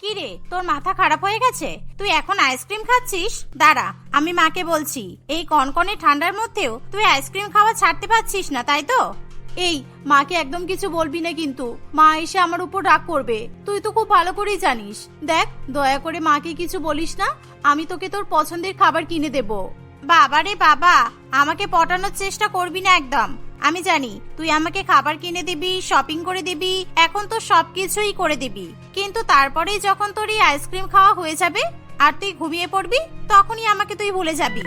কি রে তোর মাথা খারাপ হয়ে গেছে? তুই এখন আইসক্রিম খাচ্ছিস? দাঁড়া আমি মাকে বলছি এই কনকনে ঠান্ডার মধ্যেও তুই আইসক্রিম খাওয়া ছাড়তে পারছিস না তাই তো? এই মাকে একদম কিছু বলবি না কিন্তু মা এসে আমার উপর রাগ করবে তুই তো খুব ভালো করেই জানিস। দেখ দয়া করে মাকে কিছু বলিস না আমি তোকে তোর পছন্দের খাবার কিনে দেব। বাবা রে বাবা আমাকে পটানোর চেষ্টা করবি না একদম। আমি জানি, তুই আমাকে খাবার কিনে দিবি শপিং করে দিবি, এখন তো সবকিছুই করে দিবি। কিন্তু তারপরেই যখন তোর এই আইসক্রিম খাওয়া হয়ে যাবে, আর তুই ঘুমিয়ে পড়বি, তখনই আমাকে তুই ভুলে যাবি।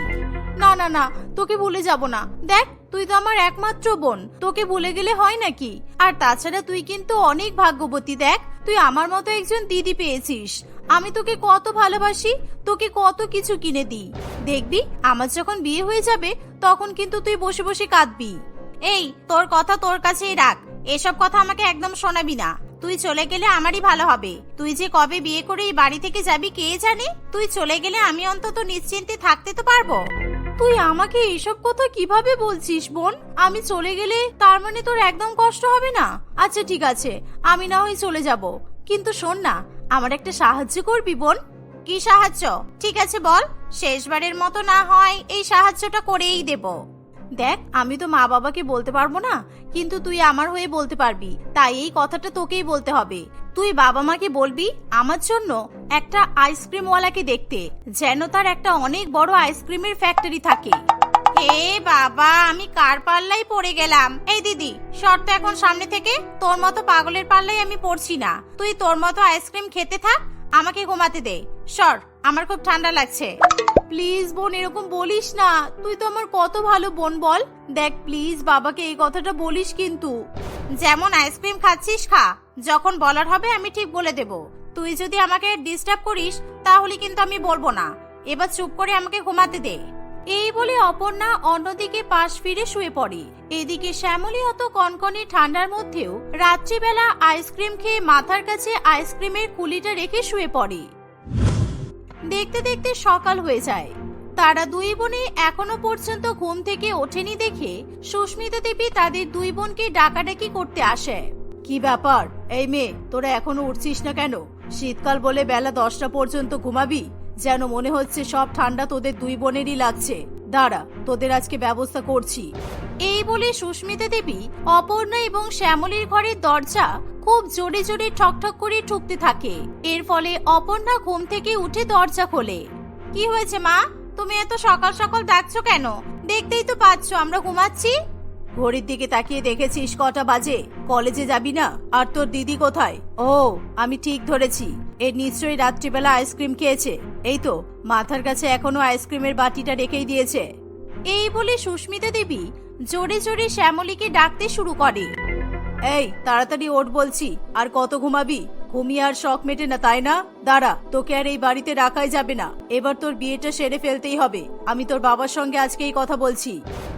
না না না, তোকে ভুলে যাব না। দেখ, তুই তো আমার একমাত্র বোন, তোকে ভুলে গেলে হয় নাকি? আর তাছাড়া তুই কিন্তু অনেক ভাগ্যবতী, দেখ, তুই আমার মতো একজন দিদি পেয়েছিস। আমি তোকে কত ভালোবাসি, তোকে কত কিছু কিনে দিই। দেখবি, আমার যখন বিয়ে হয়ে যাবে, তখন কিন্তু তুই বসে বসে কাঁদবি। এই তোর কথা তোর কাছেই রাখ। এসব কথা আমাকে একদম শোনাবি না। তুই চলে গেলে আমারই ভালো হবে। তুই যে কবে বিয়ে করে এই বাড়ি থেকে যাবি কে জানে? তুই চলে গেলে আমি অন্তত নিশ্চিন্তে থাকতে তো পারব। তুই আমাকে এইসব কথা কীভাবে বলছিস বোন? আমি চলে গেলে তার মানে তোর একদম কষ্ট হবে না? আচ্ছা ঠিক আছে। আমি না হয় চলে যাব। কিন্তু শোন না আমার একটা সাহায্য করবি বোন। কি সাহায্য? ঠিক আছে বল। শেষবারের মতো না হয় এই সাহায্যটা করেই দেব। দেখ, আমি তো মা বাবাকে বলতে পারব না, কিন্তু তুই আমার হয়ে বলতে পারবি, তাই এই কথাটা তোকেই বলতে হবে। তুই বাবা মাকে বলবি, আমার জন্য একটা আইসক্রিমওয়ালাকে দেখতে, যেন তার একটা অনেক বড় আইসক্রিমের ফ্যাক্টরি থাকে। হে বাবা, আমি কার পাল্লাই পড়ে গেলাম? এই দিদি, শর্ত এখন সামনে থেকে, তোর মতো পাগলের পাল্লাই আমি পড়ছি না। তুই তোর মতো আইসক্রিম খেতে থাক, আমাকে ঘুমাতে দে। সর। আমার খুব ঠান্ডা লাগছে। প্লিজ বোন, এরকম বলিস না। তুই তো আমার কত ভালো বোন বল। দেখ, প্লিজ বাবাকে এই কথাটা বলিস কিন্তু। যেমন আইসক্রিম খাচ্ছিস, খা। যখন বলার হবে আমি ঠিক বলে দেব। তুই যদি আমাকে ডিস্টার্ব করিস, তাহলে কিন্তু আমি বলব না। এবার চুপ করে আমাকে ঘুমাতে দে। এই বলে অপর্ণা অন্যদিকে পাশ ফিরে শুয়ে পড়ে। এদিকে শ্যামলী অত কনকনে ঠান্ডার মধ্যেও রাত্রিবেলা আইসক্রিম খেয়ে মাথার কাছে আইসক্রিমের কুলিটা রেখে শুয়ে পড়ে। দেখতে দেখতে সকাল হয়ে যায়। তারা দুই বোনে এখনও পর্যন্ত ঘুম থেকে ওঠেনি দেখে সুস্মিতা দেবী তাদের দুই বোনকে ডাকাডাকি করতে আসে। কি ব্যাপার? এই মেয়ে, তোরা এখনও উঠছিস না কেন? শীতকাল বলে বেলা দশটা পর্যন্ত ঘুমাবি? যেন মনে হচ্ছে সব ঠান্ডা তোদের দুই বোনেরই লাগছে। দাঁড়া, তোদের আজকে ব্যবস্থা করছি। এই বলে সুস্মিতা দেবী, অপর্ণা এবং শ্যামলীর ঘরের দরজা খুব জোরে জোরে ঠকঠক করে ঠুকতে থাকে। এর ফলে অপর্ণা ঘুম থেকে উঠে দরজা খোলে। কি হয়েছে মা? তুমি এত সকাল সকাল ডাকছো কেন? দেখতেই তো পাচ্ছ আমরা ঘুমাচ্ছি। ঘড়ির দিকে তাকিয়ে দেখেছিস কটা বাজে? কলেজে যাবি না? আর তোর দিদি কোথায়? ও, আমি ঠিক ধরেছি। এর নিশ্চয়ই রাত্রিবেলা আইসক্রিম খেয়েছে। এই তো, মাথার কাছে এখনও আইসক্রিমের বাটিটা রেখেই দিয়েছে। এই বলে সুস্মিতা দেবী জোরে জোরে শ্যামলীকে ডাকতে শুরু করে। এই, তাড়াতাড়ি ওঠ বলছি, আর কত ঘুমাবি? ঘুমিয়ে আর শখ মেটে না, তাই না? দাঁড়া, তোকে আর এই বাড়িতে রাখাই যাবে না। এবার তোর বিয়েটা সেরে ফেলতেই হবে। আমি তোর বাবার সঙ্গে আজকে এই কথা বলছি।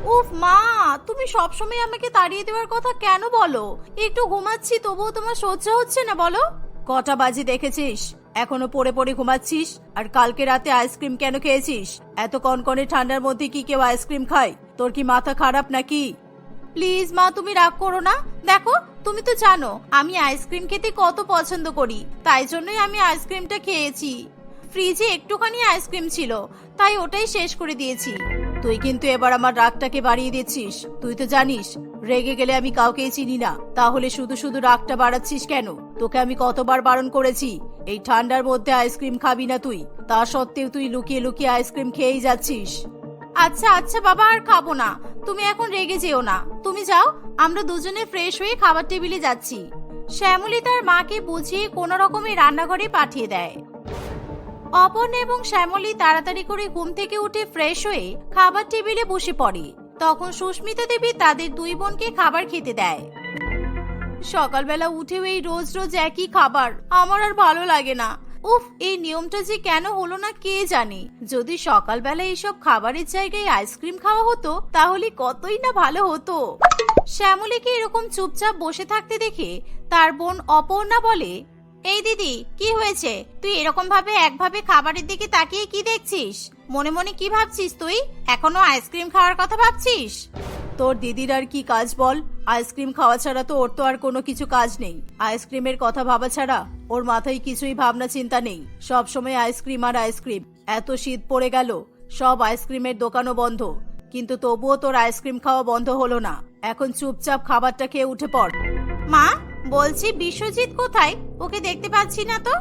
উফ, মা, তুমি সবসময় আমাকে তাড়িয়ে দেওয়ার কথা কেন বলো? একটু ঘুমাচ্ছি, তবুও তোমার সহ্য হচ্ছে না, বলো। কটা বাজে দেখেছিস? এখনও পড়ে পড়ে ঘুমাচ্ছিস? আর কালকে রাতে আইসক্রিম কেন খেয়েছিস? এত কনকনে ঠান্ডার মধ্যে কি কেউ আইসক্রিম খায়? তোর কি মাথা খারাপ নাকি? প্লিজ মা তুমি রাগ করো না। দেখো তুমি তো জানো আমি আইসক্রিম খেতে কত পছন্দ করি। তাই জন্যই আমি আইসক্রিমটা খেয়েছি। ফ্রিজে একটুখানি আইসক্রিম ছিল তাই ওটাই শেষ করে দিয়েছি। তুই কিন্তু এবার আমার রাগটাকে বাড়িয়ে দিচ্ছিস। তুই তো জানিস রেগে গেলে আমি কাউকেই চিনি না। তাহলে শুধু শুধু রাগটা বাড়াচ্ছিস কেন? তোকে আমি কতবার বারণ করেছি? এই ঠান্ডার মধ্যে আইসক্রিম খাবি না তুই। তা সত্ত্বেও তুই লুকিয়ে লুকিয়ে আইসক্রিম খেয়েই যাচ্ছিস। আচ্ছা আচ্ছা বাবা, আর খাব না। তুমি এখন রেগে যেও না। তুমি যাও, আমরা দুজনে ফ্রেশ হয়ে খাবার টেবিলে যাচ্ছি। শ্যামলী তার মাকে বুঝিয়ে কোনো রকমে রান্নাঘরে পাঠিয়ে দেয়। অপর্ণা এবং শ্যামলী তাড়াতাড়ি করে ঘুম থেকে উঠে ফ্রেশ হয়ে খাবার টেবিলে বসে পড়ে। তখন সুস্মিতা দেবী তাদের দুই বোনকে খাবার খেতে দেয়। সকালবেলা উঠেও এই রোজ রোজ একই খাবার, আমার আর ভালো লাগে না। উফ, এই নিয়মটা যে কেন হলো না কে জানে? যদি সকালবেলা এইসব খাবারের জায়গায় আইসক্রিম খাওয়া হতো, তাহলে কতই না ভালো হতো। শ্যামলীকে এরকম চুপচাপ বসে থাকতে দেখে তার বোন অপর্ণা বলে, এই দিদি, কি হয়েছে? তুই এরকম ভাবে একভাবে খাবারের দিকে তাকিয়ে কি দেখছিস? মনে মনে কি ভাবছিস তুই? এখনও আইসক্রিম খাওয়ার কথা ভাবছিস? তোর দিদির আর কি কাজ বল? আইসক্রিম খাওয়া ছাড়া তো ওর তো আর কোনো কিছু কাজ নেই। আইসক্রিমের কথা ভাবা ছাড়া ওর মাথায় কিছুই ভাবনা চিন্তা নেই। সব সময় আইসক্রিম আর আইসক্রিম। এত শীত পড়ে গেল সব আইসক্রিমের দোকানও বন্ধ। কিন্তু তবুও তোর আইসক্রিম খাওয়া বন্ধ হলো না। এখন চুপচাপ খাবারটা খেয়ে উঠে পড়। মা বলছি বিশ্বজিৎ কোথায়? ওকে দেখতে পাচ্ছি না তো?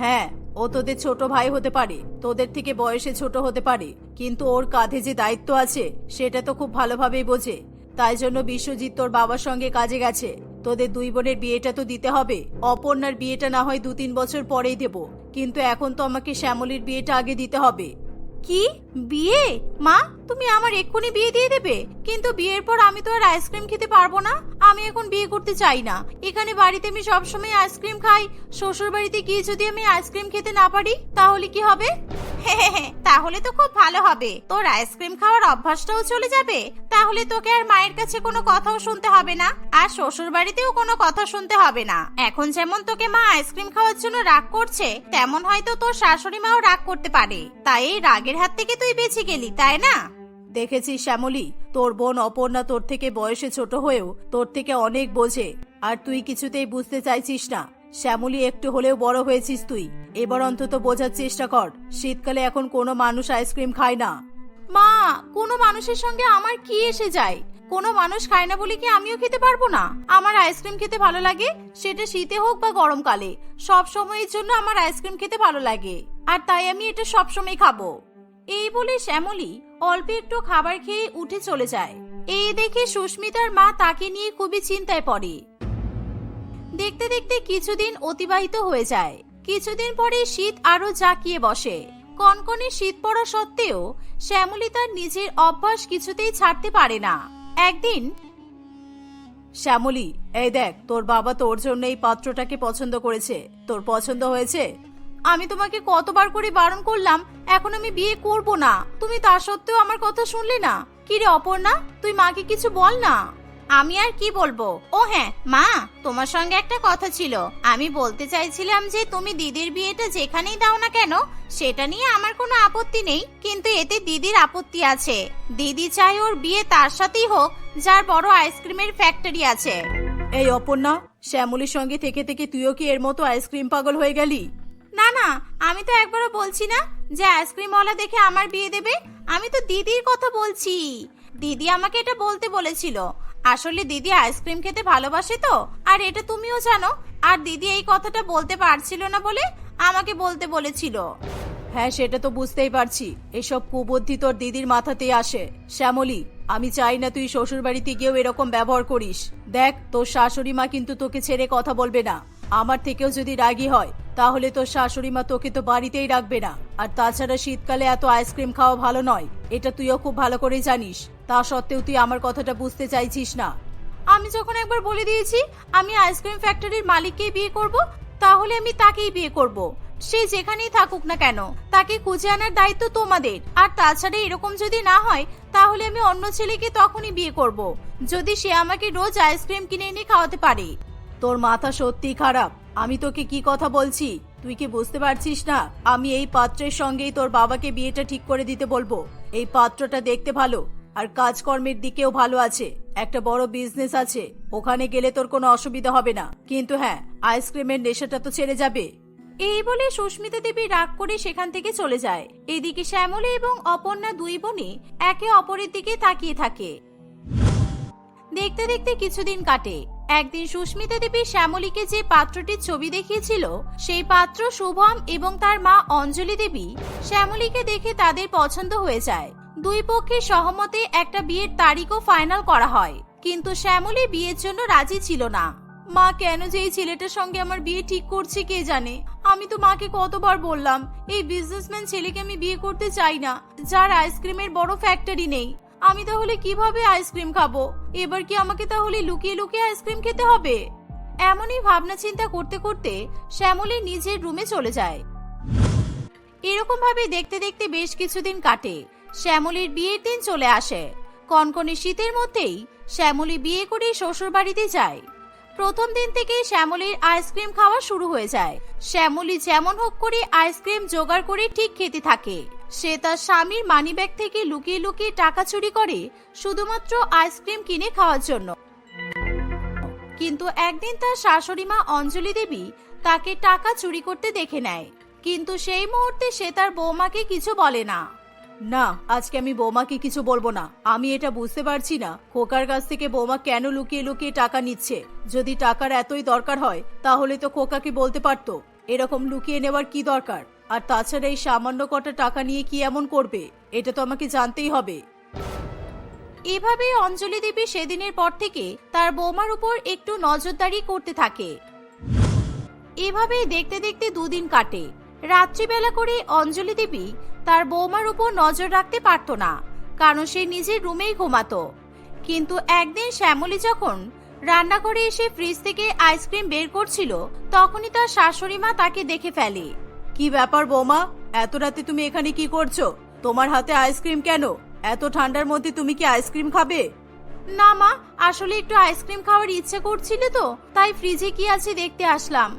হ্যাঁ ও তোদের ছোট ভাই হতে পারে, তোদের থেকে বয়সে ছোট হতে পারে, কিন্তু ওর কাঁধে যে দায়িত্ব আছে, সেটা তো খুব ভালোভাবেই বোঝে। তাই জন্য বিশ্বজিৎ তোর বাবার সঙ্গে কাজে গেছে। তোদের দুই বোনের বিয়েটা তো দিতে হবে। অপর্ণার বিয়েটা না হয় দু তিন বছর পরেই দেব। কিন্তু এখন তো আমাকে শ্যামলীর বিয়েটা আগে দিতে হবে। কি? বিয়ে? মা? তুমি আমার এক্ষুনি বিয়ে দিয়ে দেবে? কিন্তু বিয়ের পর আমি তো আর আইসক্রিম খেতে পারব না। আমি এখন বিয়ে করতে চাই না। এখানে বাড়িতে আমি সবসময় আইসক্রিম খাই। শ্বশুর বাড়িতে গিয়ে যদি আমি আইসক্রিম খেতে না পারি, তাহলে কি হবে? তাহলে তো খুব ভালো হবে। তোর আইসক্রিম খাওয়ার অভ্যাসটাও চলে যাবে। তাহলে তোকে আর মায়ের কাছে কোনো কথাও শুনতে হবে না। আর শ্বশুর বাড়িতেও কোনো কথা শুনতে হবে না। এখন যেমন তোকে মা আইসক্রিম খাওয়ার জন্য রাগ করছে, তেমন হয়তো তোর শাশুড়ি মাও রাগ করতে পারে। তাই এই রাগের হাত থেকে তুই বেঁচে গেলি, তাই না? দেখেছিস শ্যামলী? তোর বোন অপর্ণা তোর থেকে বয়সে ছোট হয়েও তোর থেকে অনেক বোঝে। আর তুই কিছুতেই বুঝতে চাইছিস না। শ্যামলী, একটু হলেও বড় হয়েছিস তুই। এবার অন্তত বোঝার চেষ্টা কর। শীতকালে এখন কোনো মানুষ আইসক্রিম খায় না। মা, কোনো মানুষের সঙ্গে আমার কি এসে যায়? কোনো মানুষ খায় না বলে কি আমিও খেতে পারব না? আমার আইসক্রিম খেতে ভালো লাগে? সেটা শীতে হোক বা গরমকালে। সব সময়ের জন্য আমার আইসক্রিম খেতে ভালো লাগে। আর তাই আমি এটা সব সময় খাব। এই বলে শ্যামলী অল্প একটু খাবার খেয়ে উঠে চলে যায়। এই দেখে সুস্মিতার মা তাকে নিয়ে খুবই চিন্তায় পড়ে। দেখতে দেখতে কিছুদিন অতিবাহিত হয়ে যায়। কিছুদিন পরে শীত আরও জাঁকিয়ে বসে। কনকনে শীত পড়া সত্ত্বেও শ্যামলী তার নিজের অভ্যাস কিছুতেই ছাড়তে পারে না। একদিন শ্যামলী, এই দেখ, তোর বাবা তোর জন্য এই পাত্রটাকে পছন্দ করেছে। তোর পছন্দ হয়েছে? আমি তোমাকে কতবার করে বারণ করলাম, এখন আমি বিয়ে করব না। তুমি তা সত্ত্বেও আমার কথা শুনলে না? কি রে অপর্ণা, তুই মাকে কিছু বল না? আমি আর কি বলব? ও হ্যাঁ মা, তোমার সঙ্গে একটা কথা ছিল। আমি বলতে চাইছিলাম যে তুমি দিদির বিয়েটা যেখানেই দাও না কেন, সেটা নিয়ে আমার কোনো আপত্তি নেই, কিন্তু এতে দিদির আপত্তি আছে। দিদি চাই ওর বিয়ে তার সাথেই হোক, যার বড় আইসক্রিমের ফ্যাক্টরি আছে। এই অপর্ণা, শ্যামলীর সঙ্গে থেকে থেকে তুইও কি এর মতো আইসক্রিম পাগল হয়ে গেলি? না না, আমি তো একবারও বলছি না যে আইসক্রিমওয়ালা দেখে আমার বিয়ে দেবে। আমি তো দিদির কথা বলছি। দিদি আমাকে এটা বলতে বলেছিল। আসলে দিদি আইসক্রিম খেতে ভালোবাসে তো। আর এটা তুমিও জানো, আর দিদি এই কথাটা বলতে পারছিল না বলে আমাকে বলতে বলেছিল। হ্যাঁ সেটা তো বুঝতেই পারছি। এসব কুবুদ্ধি তোর দিদির মাথাতেই আসে। শ্যামলী, আমি চাই না তুই শ্বশুর বাড়িতে গিয়েও এরকম ব্যবহার করিস। দেখ, তোর শাশুড়ি মা কিন্তু তোকে ছেড়ে কথা বলবে না। আমার থেকেও যদি রাগী হয়, তাহলে তোর শাশুড়ি মা তোকে তো বাড়িতেই রাখবে না। আর তাছাড়া শীতকালে এত আইসক্রিম খাওয়া ভালো নয়, এটা তুইও খুব ভালো করে জানিস। তা সত্ত্বেও তুই আমার কথাটা বুঝতে চাইছিস না। আমি যখন একবার বলে দিয়েছি, আমি আইসক্রিম ফ্যাক্টরির মালিককেই বিয়ে করব, তাহলে আমি তাকেই বিয়ে করব। সে যেখানেই থাকুক না কেন, তাকে খুঁজে আনার দায়িত্ব তোমাদের। আর তাছাড়া এরকম যদি না হয়, তাহলে আমি অন্য ছেলেকে তখনই বিয়ে করব, যদি সে আমাকে রোজ আইসক্রিম কিনে এনে খাওয়াতে পারে। তোর মাথা সত্যি খারাপ। আমি তোকে কি কথা বলছি? তুই কি বুঝতে পারছিস না? আমি এই পাত্রের সঙ্গেই তোর বাবাকে বিয়েটা ঠিক করে দিতে বলব। এই পাত্রটা দেখতে ভালো, আর কাজকর্মের দিকেও ভালো আছে। একটা বড় বিজনেস আছে, ওখানে গেলে তোর কোনো অসুবিধা হবে না। কিন্তু হ্যাঁ আইসক্রিমের নেশাটা তো ছেড়ে যাবে। এই বলে সুস্মিতা দেবী রাগ করে সেখান থেকে চলে যায়। এদিকে শ্যামলী এবং অপর্ণা দুই বোনে একে অপরের দিকে তাকিয়ে থাকে। দেখতে দেখতে কিছুদিন কাটে। একদিন সুস্মিতা দেবী শ্যামলীকে যে পাত্রটির ছবি দেখিয়েছিল, সেই পাত্র শুভম এবং তার মা অঞ্জলি দেবী শ্যামলীকে দেখে তাদের পছন্দ হয়ে যায়। দুই পক্ষের সহমতে একটা বিয়ের তারিখও ফাইনাল করা হয়, কিন্তু শ্যামলী বিয়ের জন্য রাজি ছিল না। মা, কেন যে এই ছেলেটার সঙ্গে আমার বিয়ে ঠিক করছে কে জানে? আমি তো মাকে কতবার বললাম, এই বিজনেসম্যান ছেলেকে আমি বিয়ে করতে চাই না, যার আইসক্রিমের বড় ফ্যাক্টরি নেই। আমি তাহলে কীভাবে আইসক্রিম খাব? এবার কি আমাকে তাহলে লুকিয়ে লুকিয়ে আইসক্রিম খেতে হবে? এমনই ভাবনা চিন্তা করতে করতে শ্যামলী নিজের রুমে চলে যায়। এরকম ভাবে দেখতে দেখতে বেশ কিছুদিন কাটে। শ্যামলীর বিয়ের দিন চলে আসে। কনকনে শীতের মধ্যেই শ্যামলী বিয়ে করে শ্বশুর বাড়িতে যায়। প্রথম দিন থেকেই শ্যামলীর আইসক্রিম খাওয়া শুরু হয়ে যায়। শ্যামলী যেমন হোক করে আইসক্রিম জোগাড় করে ঠিক খেতে থাকে। সে তার স্বামীর মানিব্যাগ থেকে লুকিয়ে লুকিয়ে টাকা চুরি করে শুধুমাত্র আইসক্রিম কিনে খাওয়ার জন্য। কিন্তু একদিন তার শাশুড়ি মা অঞ্জলি দেবী তাকে টাকা চুরি করতে দেখে নেয়। কিন্তু সেই মুহূর্তে সে তার বৌমাকে কিছু বলে না। না, আজকে আমি বৌমাকে কিছু বলব না। আমি এটা বুঝতে পারছি না, খোকার কাছ থেকে বৌমা কেন লুকিয়ে লুকিয়ে টাকা নিচ্ছে? যদি টাকার এতই দরকার হয়, তাহলে তো খোকাকে বলতে পারতো। এরকম লুকিয়ে নেওয়ার কি দরকার? আর তাছাড়া এই সামান্য কটা টাকা নিয়ে কি এমন করবে? এটা তো আমাকে জানতেই হবে। এভাবে অঞ্জলি দেবী সেদিনের পর থেকে তার বৌমার উপর একটু নজরদারি করতে থাকে। এভাবেই দেখতে দেখতে দুদিন কাটে। রাত্রিবেলা করে অঞ্জলি দেবী তার বৌমার উপর নজর রাখতে পারত না, কারণ সে নিজের রুমেই ঘুমাতো। কিন্তু একদিন শ্যামলী যখন রান্নাঘরে এসে ফ্রিজ থেকে আইসক্রিম বের করছিল, তখনই তার শাশুড়ি মা তাকে দেখে ফেলে। কি ব্যাপার বৌমা? এত রাতে তুমি এখানে কি করছ? তোমার হাতে আইসক্রিম কেন? এত ঠান্ডার মধ্যে তুমি কি আইসক্রিম খাবে? না মা, আসলে একটু আইসক্রিম খাওয়ার ইচ্ছে করছিল তো, তাই ফ্রিজে কি আছে দেখতে আসলাম।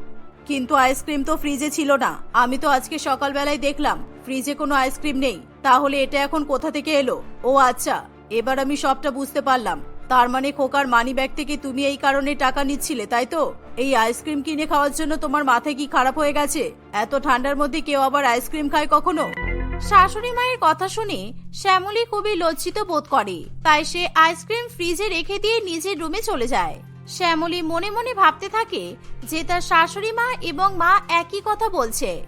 কিন্তু আইসক্রিম তো ফ্রিজে ছিল না। আমি তো আজকে সকালবেলায় দেখলাম, ফ্রিজে কোনো আইসক্রিম নেই। তাহলে এটা এখন কোথা থেকে এলো? ও আচ্ছা এবার আমি সবটা বুঝতে পারলাম। তার মানে খোকার মানি ব্যাগ থেকে তুমি এই কারণে টাকা নিচ্ছিলে, তাই তো? এই আইসক্রিম কিনে খাওয়ার জন্য তোমার মাথায় কি খারাপ হয়ে গেছে? এত ঠান্ডার মধ্যে কেউ আবার আইসক্রিম খায় কখনো? শাশুড়ি মায়ের কথা শুনে শ্যামলী খুবই লজ্জিত বোধ করে। তাই সে আইসক্রিম ফ্রিজে রেখে দিয়ে নিজের রুমে চলে যায়। শ্যামলী মনে মনে ভাবতে থাকে যে তার শাশুড়ি মা এবং মা একই কথা বলছে।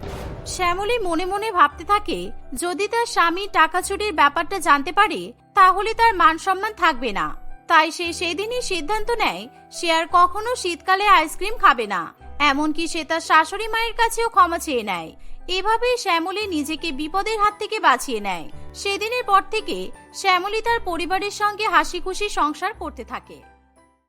শ্যামলী মনে মনে ভাবতে থাকে, যদি তার স্বামী টাকা চুরির ব্যাপারটা জানতে পারে, তাহলে তার মান সম্মান থাকবে না। তাই সে সেদিনই সিদ্ধান্ত নেয়, সে আর কখনো শীতকালে আইসক্রিম খাবে না। এমনকি সে তার শাশুড়ি মায়ের কাছেও ক্ষমা চেয়ে নেয়। এভাবে শ্যামলী নিজেকে বিপদের হাত থেকে বাঁচিয়ে নেয়। সেদিনের পর থেকে শ্যামলী তার পরিবারের সঙ্গে হাসি খুশি সংসার করতে থাকে।